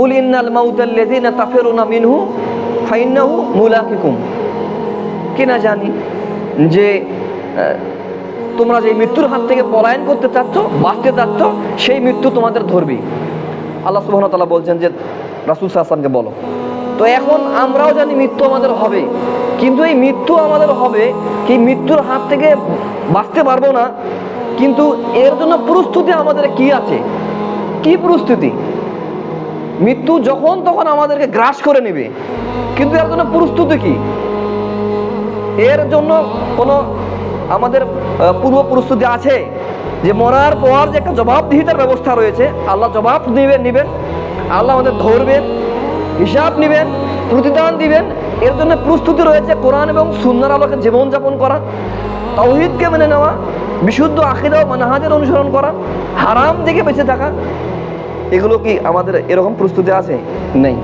উল ইন্নাল মাউতাল্লাযিনা তাফিরুনা মিনহু ফাইন্নাহু মুলাকিকুম কি না জানি যে তোমরা যে মৃত্যুর হাত থেকে পলায়ন করতে চাচ্ছ, বাঁচতে চাচ্ছ, সেই মৃত্যু তোমাদের ধরবে আল্লাহ সুবহান তাআলা বলছেন যে, রাসূল সাল্লাল্লাহু বলো। তো এখন আমরাও জানি মৃত্যু আমাদের হবে, কিন্তু এই মৃত্যু আমাদের হবে কি মৃত্যুর হাত থেকে বাঁচতে পারব না, কিন্তু এর জন্য প্রস্তুতি আমাদের কি আছে? কি প্রস্তুতি? মৃত্যু যখন তখন আমাদেরকে গ্রাস করে নেবে। কিন্তু এর জন্য প্রস্তুতি কি? এর জন্য কোনো আমাদের পূর্ব প্রস্তুতি আছে যে মরার পর যে একটা জবাবদিহিতার ব্যবস্থা রয়েছে, আল্লাহ জবাব নেবেন নেবেন, আল্লাহ আমাদের ধরবেন, হিসাব নেবেন, প্রতিদান দিবেন। এর জন্য প্রস্তুতি রয়েছে কোরআন এবং সুন্দর আলোকে জীবনযাপন করা, তৌহিদকে মেনে নেওয়া, বিশুদ্ধ আখিদা ও মানহাজের অনুসরণ করা, হারাম থেকে বেঁচে থাকা এগুলো কি আমাদের এরকম প্রস্তুতি আছে? নেই।